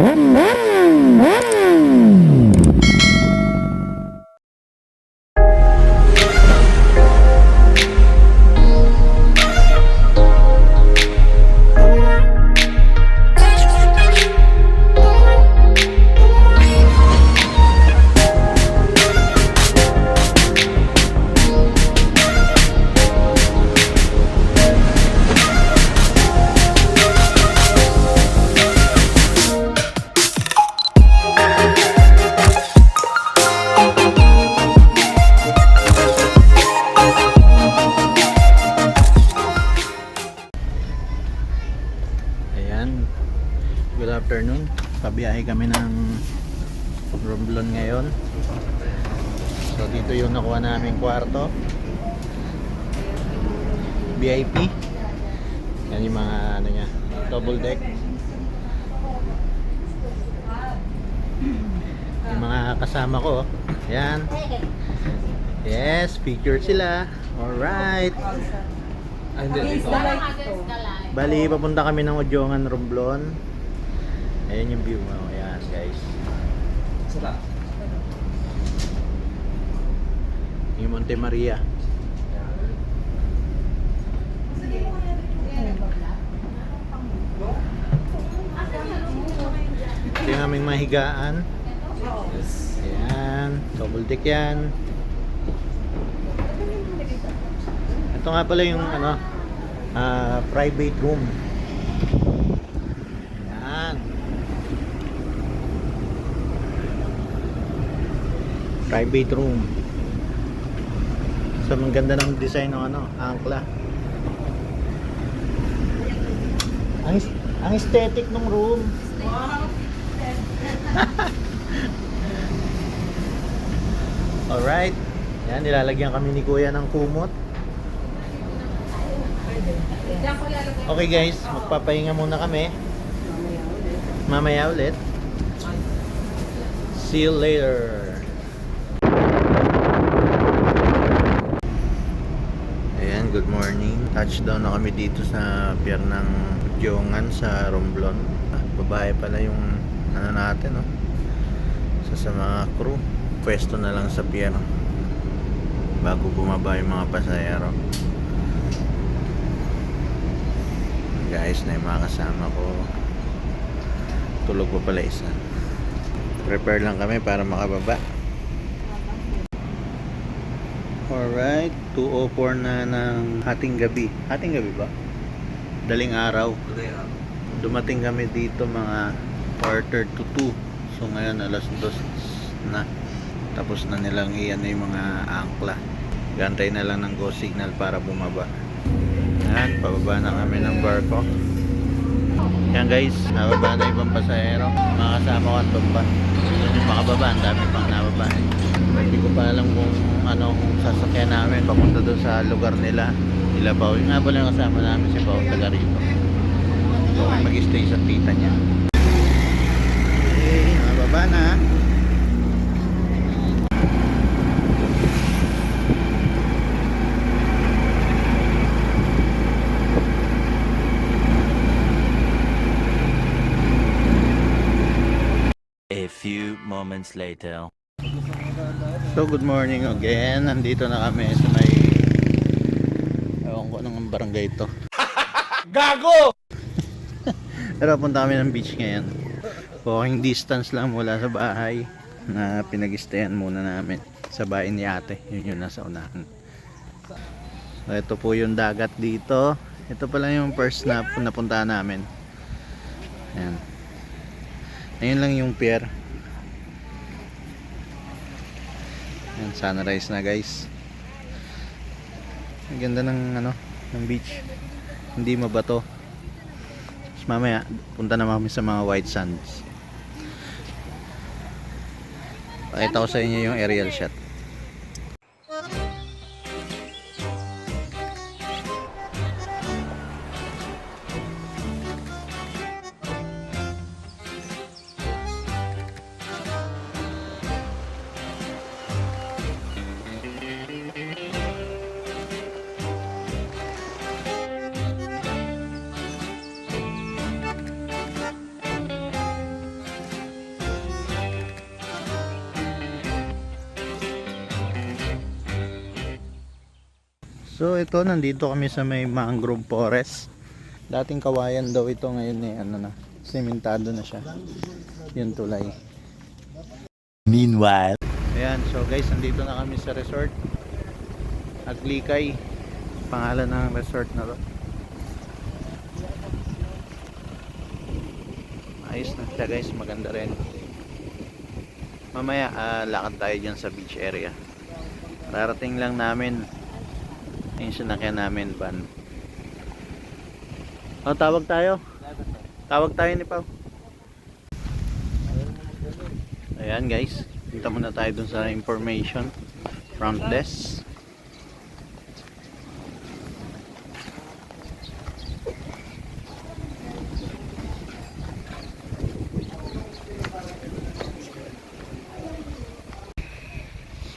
Ayan. Namin kwarto. VIP. Yan yung mga ano niya, double deck. Yung mga kasama ko. Yan. Yes, picture sila. Alright. Bali, papunta kami ng Odjongan, Romblon. Ayan yung view mo. Ayan, guys. Yung Monte Maria. Ito yung aming mahigaan. Ayan. Double deck yan. Ito nga pala yung ano, ah, private room. Ayan. Private room. So, ang ganda ng design ng ano, angkla. Ang, ang aesthetic ng room. Alright. Yan, nilalagyan kami ni Kuya ng kumot. Okay guys, magpapahinga muna kami. Mamaya ulit. See you later. Ayan, good morning. Touchdown na kami dito sa pier ng Diongan sa Romblon. Ah, Babae pala yung ano natin, no? Sa, sa mga crew. Pwesto na lang sa pier. Bago bumaba yung mga pasahero. guys na yung mga kasama ko tulog pa pala isa prepare lang kami para makababa alright 2.04 na ng hating gabi hating gabi ba? daling araw dumating kami dito mga quarter to 2 so ngayon alas 2 na tapos na nilang iyan na yung mga angkla gantay na lang ng go signal para bumaba yan, pababa na kami ng barko. Yan guys, nababa na ibang pasahero. Mga kasama ko andun pa. Doon yung makababa, ang dami pang nababa. Ko pa alam kung anong sasakyan namin papunta doon sa lugar nila. Nila Pao. Yung nga pala kasama namin si Pao, taga rito. So, mag-stay sa tita niya. Okay, nababa na. A few moments later. So good morning again. Nandito na kami sa may Ewan ko ng barangay ito. Gago! Pero punta kami ng beach ngayon. Walking distance lang mula sa bahay na pinag-stayan muna namin sa bahay ni ate. Yun yung nasa unahan. So ito po yung dagat dito. Ito pala yung first na napuntahan namin. Ayan. Ayun lang yung pier. Ayan, sunrise na guys. Ang ganda ng ano, ng beach. Hindi mabato. Tapos mamaya, punta naman kami sa mga white sands. Pakita ko sa inyo yung aerial shot. Ito, nandito kami sa may mangrove forest. Dating kawayan daw ito ngayon eh, ano na, sementado na siya. Yung tulay. Meanwhile. Ayan, so guys, nandito na kami sa resort. Aglikay. Pangalan ng resort na to. Ayos na siya guys, maganda rin. Mamaya, ah, lakad tayo dyan sa beach area. Rarating lang namin. Yung sinakyan namin, van. Oh, tawag tayo. Tawag tayo ni Pao. Ayan guys, punta muna tayo dun sa information front desk.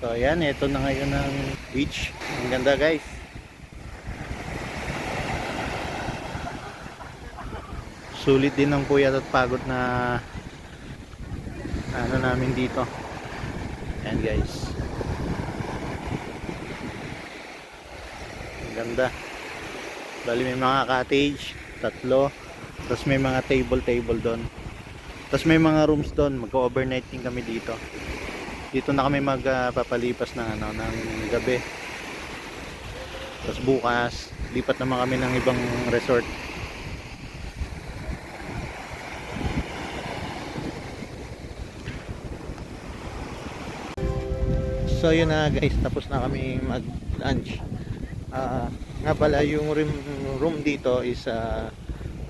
So ayan, ito na ngayon ang beach. Ang ganda guys. Sulit din ng puyat at pagod na ano namin dito. Ayan guys. Ganda. Bali may mga cottage, tatlo. Tapos may mga table-table doon. Tapos may mga rooms doon. Mag-overnighting kami dito. Dito na kami magpapalipas ng ano ng gabi. Tapos bukas, lipat naman kami ng ibang resort. So yun na guys, tapos na kami mag lunch. Ah, nga pala yung room, room dito is uh,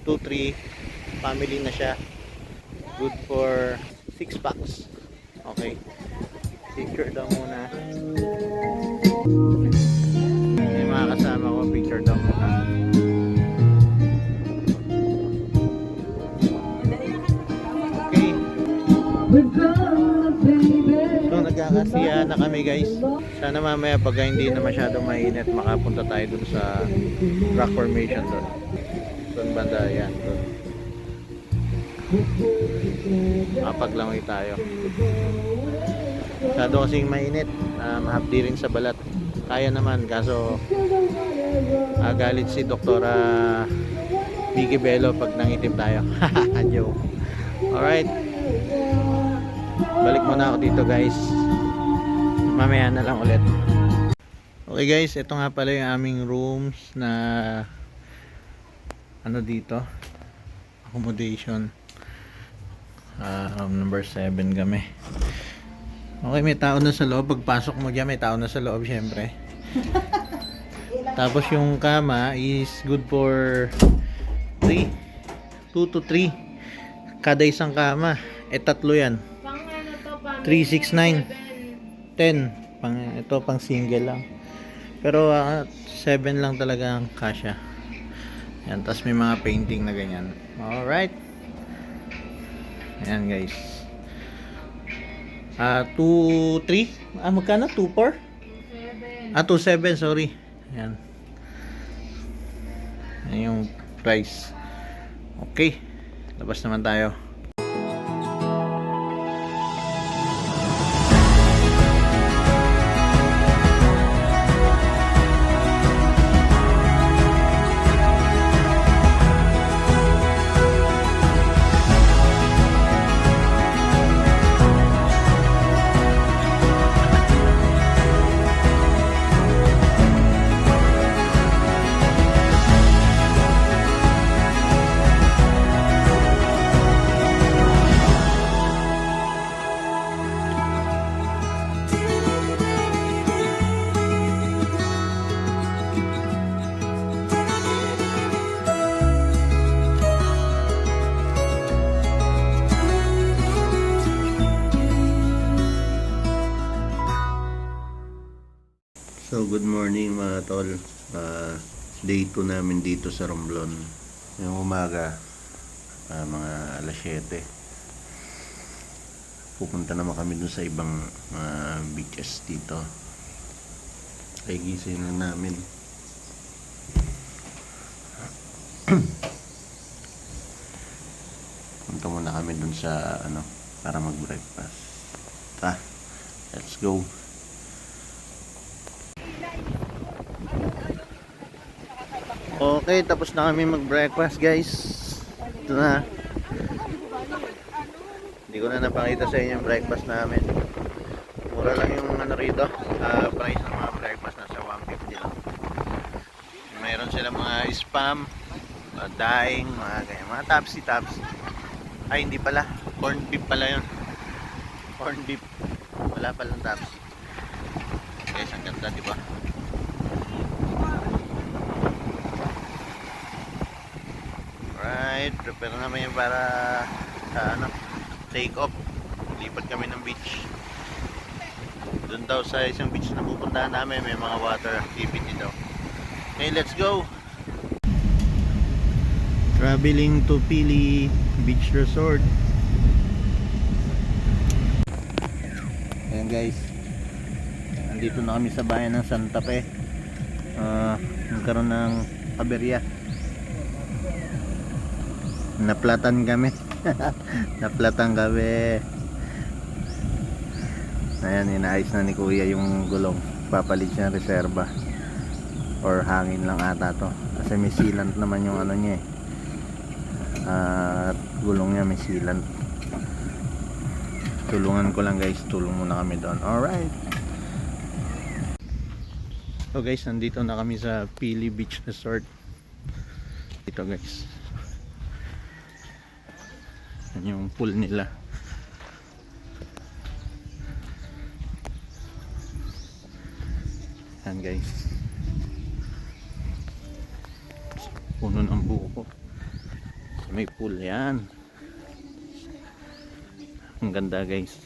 2-3 family na siya. Good for 6 packs. Okay. Picture daw muna. Nagkakasiya na kami guys. Sana mamaya pag hindi na masyadong mainit makapunta tayo dun sa rock formation dun. Dun banda yan. Dun. Makapaglangoy tayo. Masyado kasing mainit. Uh, mahapdi rin sa balat. Kaya naman kaso ah, galit si Doktora Vicky Bello pag nangitim tayo. Joke. Alright. Balik muna ako dito guys. Mamaya na lang ulit. Okay guys, ito nga pala yung aming rooms na ano dito. Accommodation. Room number 7 kami. Okay, may tao na sa loob. Pagpasok mo dyan, may tao na sa loob syempre. Tapos yung kama is good for 3 2 to 3 kada isang kama. Eh tatlo yan. Pang ano to, pang 369. 10 pang ito pang single lang. Pero 7 lang talaga ang kasya yan tapos may mga painting na ganyan. Alright. Ayan guys. Ah 2 3 ah magkano? 2 4 7. ah 2 7 sorry. Ayan. Yan yung price. Okay. Labas naman tayo So good morning mga tol. Ah, day 2 namin dito sa Romblon. Yung umaga, ah, mga alas 7. Pupunta naman kami dun sa ibang mga beaches dito. Ay gising na namin. Punta muna kami dun sa ano para mag-breakfast. Ta, let's go. Okay, tapos na kami mag-breakfast guys. Ito na. Hindi ko na napakita sa inyo yung breakfast namin. Mura lang yung ano rito. ah, price ng mga breakfast nasa 150 lang. Mayroon sila mga spam, mga daing, mga ganyan. Mga tapsi-tapsi. Ay, hindi pala. Corn beef pala yun. Corn beef. Wala palang tapsi. Guys, ang ganda, di ba? Right, prepare na kami para sa ano, take off. Lipat kami ng beach. Doon daw sa isang beach na pupuntahan namin, may mga water activity daw. Okay, let's go! Traveling to Pili Beach Resort. Ayan guys. Nandito na kami sa bayan ng Santa Fe. Ah, nagkaroon ng aberya. Naplatan kami. Naplatan kami. Ayan, inaayos na ni Kuya yung gulong. Papalit siya reserva. Or hangin lang ata to. Kasi may sealant naman yung ano niya eh. At gulong niya may sealant. Tulungan ko lang guys. Tulong muna kami doon. Alright. So guys, nandito na kami sa Pili Beach Resort. Dito guys. Yan yung pool nila. Yan guys. Puno ng buko. May pool yan. Ang ganda guys.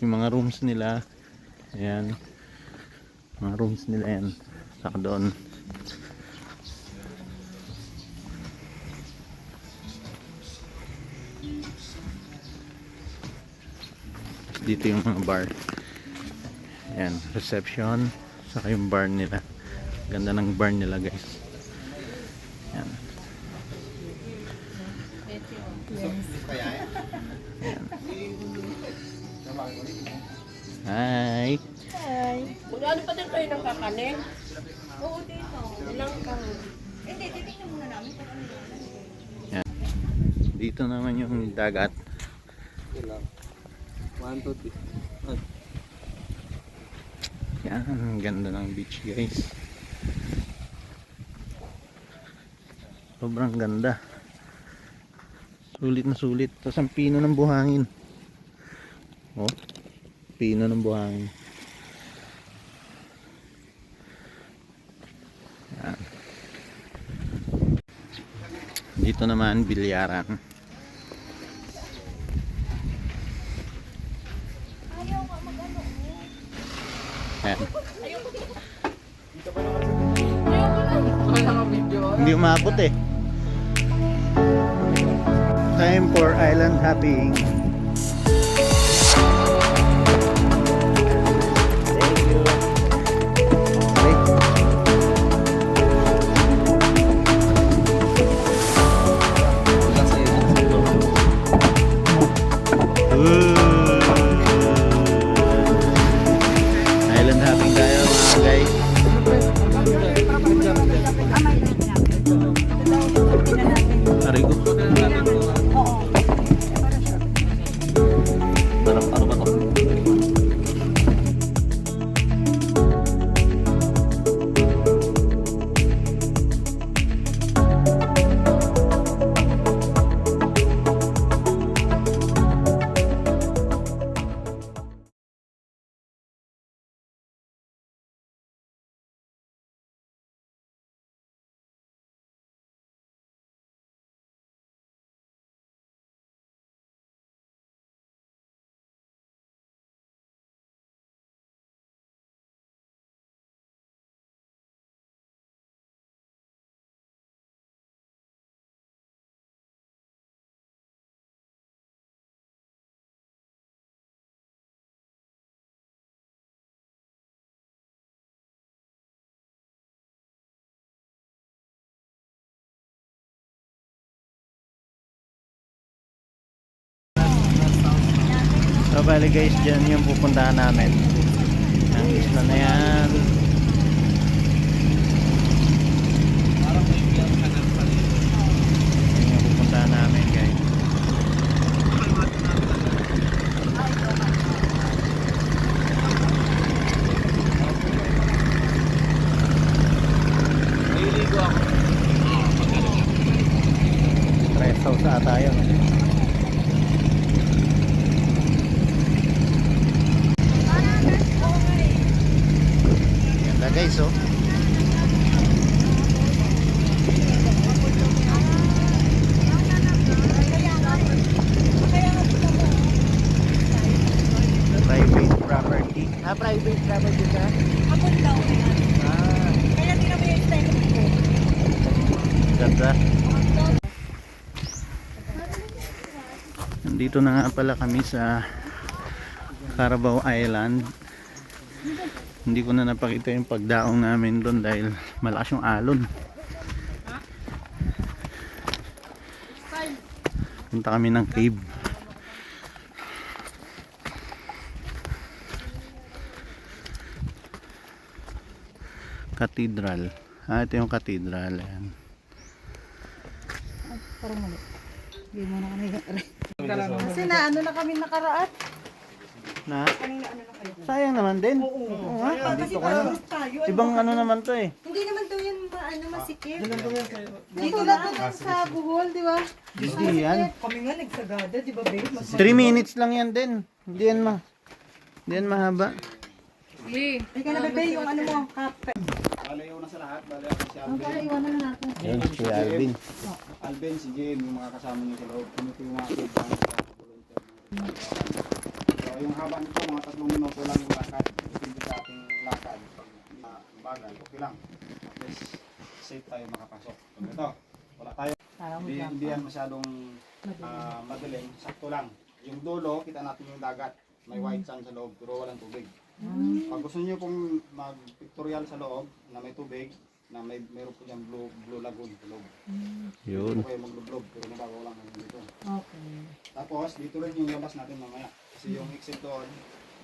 Yung mga rooms nila. Ayan. Mga rooms nila yan. Saka doon. Dito yung mga bar ayan reception saka yung bar nila ganda ng bar nila guys ayan ayan hi Hi. Magkano pa din kayo ng kakanin? Oo, dito. Ilang kang... ayan. dito naman yung dagat yan ang ganda ng beach guys. Sobrang ganda. Sulit na sulit. Tapos ang pino ng buhangin. Oh pino ng buhangin. Yan. Dito naman bilyaran umabot eh. Time for island hopping. Island hopping tayo mga guys. Bali guys, dyan yung pupuntahan namin. Ang isla na yan. Guys oh. Private property. Ah, private property ka? Hapon daw. Ah, Kaya tingnan mo yung style ko. ganda. Nandito na nga pala kami sa Carabao Island. Hindi ko na napakita yung pagdaong namin doon dahil malakas yung alon. Punta kami ng cave. Cathedral. Ah, ito yung cathedral. Ayan. Parang mali. Hindi mo na kami Kasi na ano na kami nakaraan. Na? Kanina ano na kayo. Sayang naman din. Oo nga. Kasi Dito ka na. tayo. Ibang ano naman to eh. Hindi naman daw yan ma- ano masikip. Dito lang to sa buhol, di ba? Hindi yan. Kami nga nagsagada, di ba babe? Mas 3 minutes lang yan din. Hindi yan ma. Hindi yan mahaba. Ikaw na bebe, yung ano mo, kape. Malayo na sa lahat. Bale ako si Ang pala iwanan na natin. Yan si Alvin. Alvin, si Jim, yung mga kasama niyo sa loob. Kumuti yung mga kaibigan sa volunteer. Yung haba nito, mga tatlong minuto lang yung lakad. Depende sa ating lakad. Pag ma- bagal, okay lang. At least, safe tayo makapasok. Pag ito, wala tayo. Hindi, hindi yan masyadong ah, madilim. Sakto lang. Yung dulo, kita natin yung dagat. May white sand sa loob, pero walang tubig. Pag gusto niyo pong mag-pictorial sa loob na may tubig, na may meron po dyan blue, blue lagoon sa loob. Yun. Dito kayo maglublob, pero nababaw lang hanggang dito. Okay. Tapos, dito rin yung labas natin mamaya. Kasi yung exit doon,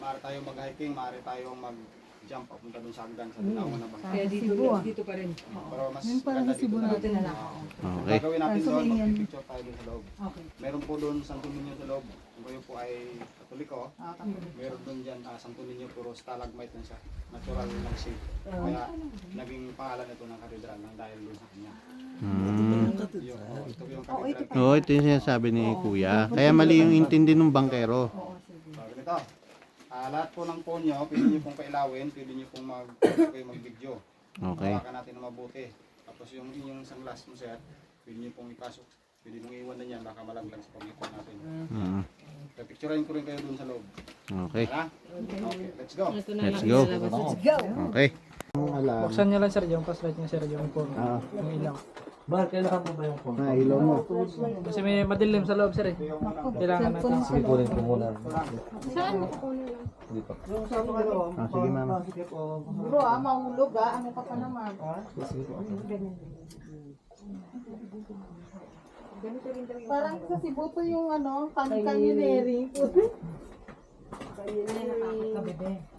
maaari tayong mag-hiking, maaari tayong mag-jump papunta doon sa hagdan sa Dinawan na bangka. Kaya dito, dito pa rin. Pero mas maganda dito na. Buti na lang. Oo. Okay. Gagawin natin doon, mag-picture tayo doon sa loob. Okay. Meron po doon Santo Niño sa loob. Kung kayo po ay katoliko, Ah, kape. meron doon dyan uh, Santo Niño puro stalagmite na siya. Natural lang siya. Kaya naging pangalan ito ng katedral ng dahil doon sa kanya. Hmm. Yung, oh, ito yung katedral. Oo, ito yung sinasabi ni Kuya. Kaya mali yung intindi ng bangkero. So, ganito. Ah, lahat po ng phone nyo, pwede nyo pong pailawin, pwede nyo pong mag, kayo mag-video. Okay. Hawakan natin na mabuti. Tapos yung inyong sunglass mo sir, pwede nyo pong ipasok. Pwede mong iwan na yan, baka malaglag sa pangipon natin. Hmm. So, picturein ko rin kayo dun sa loob. Okay. Okay, let's go. Let's go. Okay. Buksan niya lang sir yung passlight niya sir yung phone. Ah, Yung ilaw. na ilaw mo. Kasi may madilim sa loob sir eh. Kailangan natin. Sige po rin. Ah, sige mama. Bro, ah, mahulog ah. Ano ka pa naman? Parang sa Cebu to yung ano, kan-canyoneering.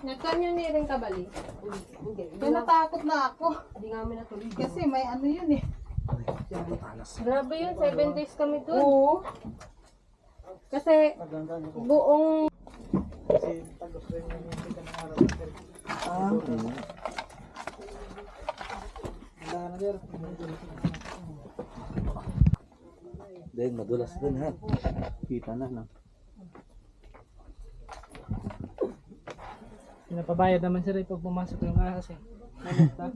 Nag-canyoneering ka bali? Kaya natakot na ako. Hindi nga kami natuloy. Kasi may ano yun eh. Grabe yun, 7 days kami doon. Oo. Kasi buong Kita na, no? Pinapabayad naman eh pag pumasok yung ahas eh. Malita.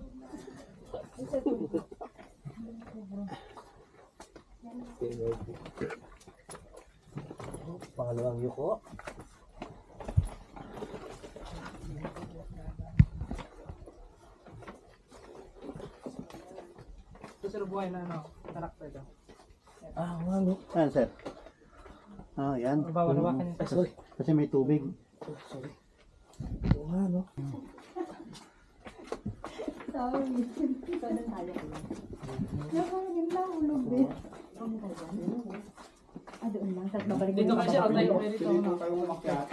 Ito sir buhay na ano, karakter daw. Yan, sir. Ah, yan. Bawal hawakan yung sir. Kasi may tubig. Dito kayo sir, tayo kayo dito. Pwede po kayong umakyat.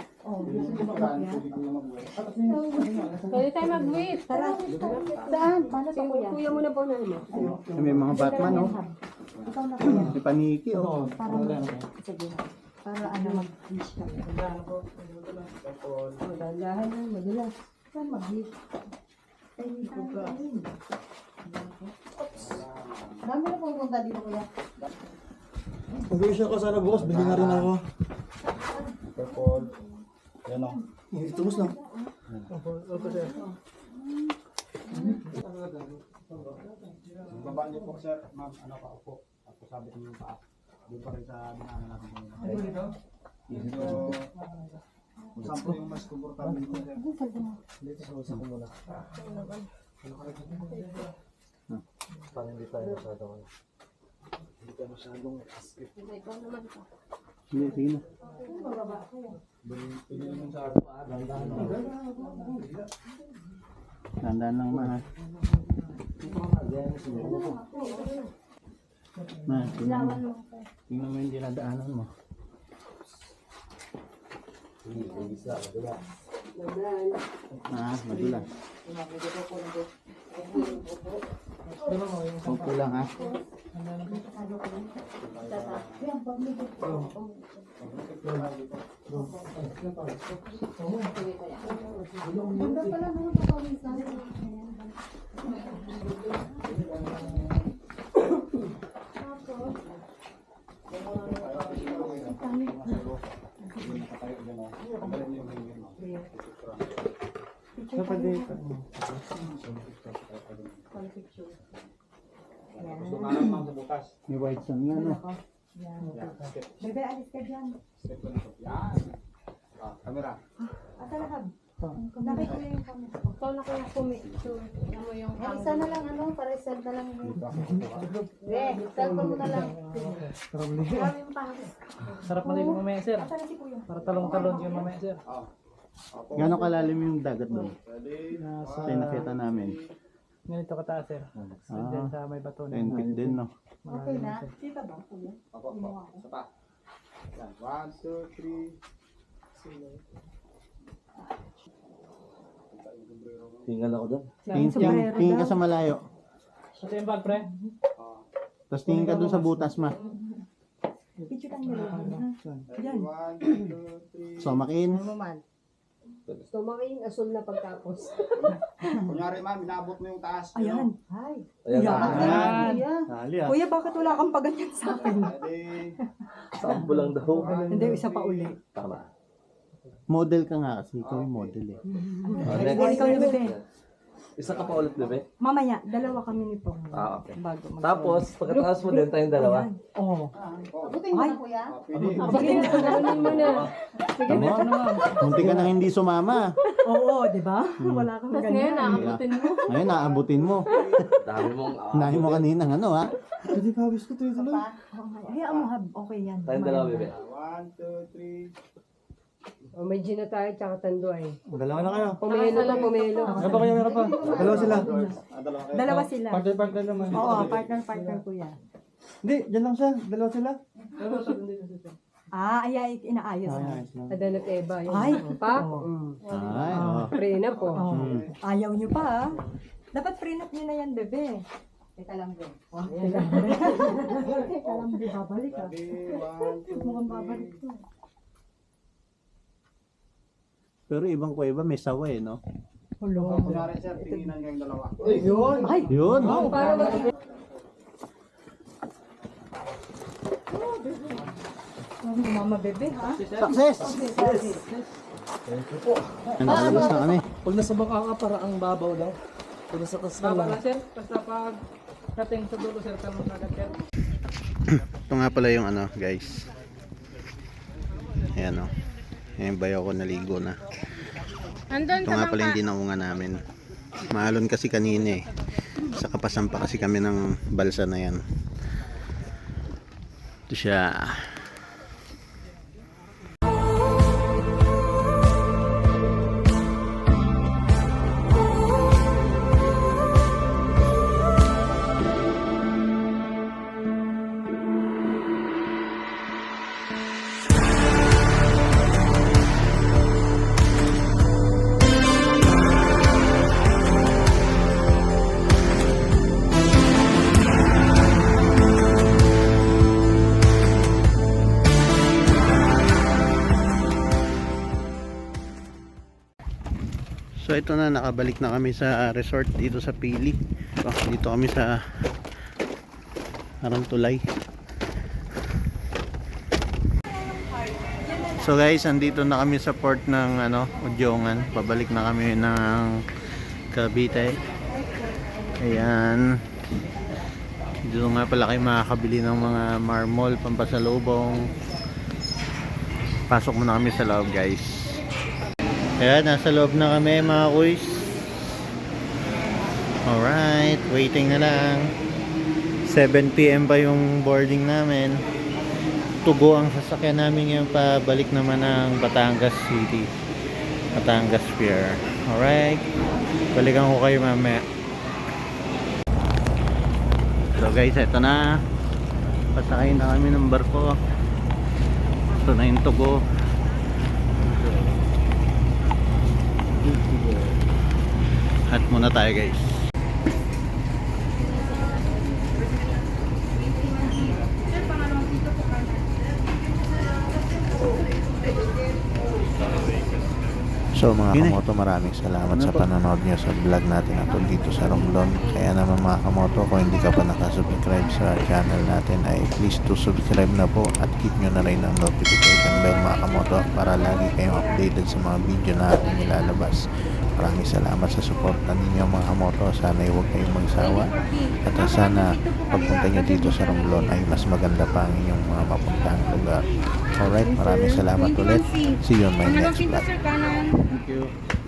Pwede tayo mag-wait. Tara. Saan? Sige, kuya mo na po na. May mga Batman, oh. May paniki, oh. Sige. Para ano mag-fish ka. Dahan na, madulas. Saan mag-fish? Ay, hindi ko ba? Dami na pupunta dito kuya. Mag-uusya ko sana bukas, bili na rin ako. Purple. Yan o. Ito mas lang. Baba niyo po sir, ma'am, ano pa upo. Tapos sabi ko yung paa. Doon pa rin sa dinaanan natin kanina. Medyo, kung saan po yung mas komportable ko sir. Dito sa usa ko muna. Pang hindi tayo masyadong ano. Hindi tayo masyadong asket. Sige, sige na. Tandaan lang ma, ha? Ma, tingnan mo. Tingnan mo yung dinadaanan mo. Ah, madulas. Upo lang ha. Ganda pala nung papawisan. Gusto nga lang ma'am sa butas. May white sun nga, no? Bebe, alis ka dyan. Step ko na to. Yan. Ah, camera. Ah, talaga. Nakita ko yung camera. Ikaw na kaya pumicture. Ano mo yung Eh, isa na lang ano, para send na lang. Be, cellphone mo na lang. Maraming pangis. Sarap maligo mamaya, sir. Na kuya? Para talong-talon yung mamaya, sir. Ah. Gano'ng kalalim yung dagat doon? Nasa, Kasi nakita namin. ganito kataas, sir. Ah. Then sa may bato na. 10 feet din, no? Okay na? Kita ba, kuya? Opo, opo. Isa pa. Yan. One, two, three. Tinggal ako doon. Tingin, tingin, tingin ka sa malayo. Ito yung bag, pre. Tapos tingin ka doon sa butas, ma. Picture dalawa. Ready? One, two, three. So, makin. Tumaking asul na pagtapos. Kunyari ma'am, inabot mo yung taas. Ayan. Hi. Ayan na. Ayan. Kuya. Dali, ah. Kuya, bakit wala kang paganyan sa akin? Ready? Sampo lang daw. Hindi, isa pa uli. Tama. Model ka nga kasi. Ikaw yung model, eh. Ay, next. ikaw na, bebe. Isa ka pa ulit, bebe. Mamaya, dalawa kami nito. Ah, okay. Bago mag- Tapos, pagkatapos mo din tayong dalawa. Oo. Oh, Ay, ah, pwede. Sige, tunanin mo na. Sige, Ano? Munti ka nang hindi sumama. oo, di ba? Wala kang Tapos ngayon, ganyan. naabutin mo. Ngayon, naabutin mo. Dami mong... ah, Nahin mo kanina, ano, ha? Pwede pawis ko tuloy tuloy. Hayaan mo, hab. Okay yan. Tayong dalawa, bebe. One, two, three. O, may gin na tayo, tsaka tanduay. Dalawa na kayo. Pumelo to, pumelo. Meron pa kayo, meron pa. Dalawa sila. Ah, dalawa. Dalawa sila. Partner-partner naman. Oo, partner, partner kuya. Hindi, dyan lang siya. Dalawa sila. Ah, ay, ay, inaayos na. Adanat Eva. Yun. Ay. Pa? Oo. Mm. Ay, oh. Pre na po. Oo. Hmm. Ayaw nyo pa, ah. Dapat prenup nyo na yan, bebe. Teka lang, bebe. Teka lang, bebe. Babalik, ah. Mukhang babalik to. Pero ibang kuweba, may sawa, eh, no? Hulo. Kunyari sir, tinginan kayong dalawa. Ay, Yun. Para mag- mama, bebe, ha? Success! Nakalabas na kami. Pag nasa baka ka, para ang babaw daw. Pag nasa tas ka Baba lang. na, sir. Basta pag dating sa dulo, sir, talong agad, sir. Ito nga pala yung ano, guys. Ayan, oh. Ayan bayaw ko naligo na. Andun Ito nga pala yung dinaunga namin. Maalon kasi kanina eh. Sa kapasan pa kasi kami ng balsa na yan. Ito siya. Ito na, nakabalik na kami sa resort dito sa Pili. So, dito kami sa Arantulay. So guys, andito na kami sa port ng ano, Udjongan. Pabalik na kami ng Cavite. Ayan. Dito nga pala kayo makakabili ng mga marmol, pampasalubong. Pasok muna kami sa loob guys. Ayan, nasa loob na kami mga kuys. Alright, waiting na lang. 7pm pa yung boarding namin. Tugo ang sasakyan namin ngayon pabalik naman ng Batangas City. Batangas Pier. Alright, balikan ko kayo mamaya. So guys, eto na. Pasakay na kami ng barko. Ito na yung tugo. Hat muna tayo guys. So mga kamoto maraming salamat sa panonood nyo sa vlog natin at dito sa Romblon. Kaya naman mga kamoto kung hindi ka pa nakasubscribe sa channel natin ay please to subscribe na po at hit nyo na rin ang notification bell mga kamoto para lagi kayong updated sa mga video na ating nilalabas. Maraming salamat sa suporta ninyo mga kamoto. Sana huwag kayong magsawa at sana pagpunta nyo dito sa Romblon ay mas maganda pa ang inyong mga mapuntahang lugar. Alright, maraming salamat ulit. See you on my next vlog. Thank you.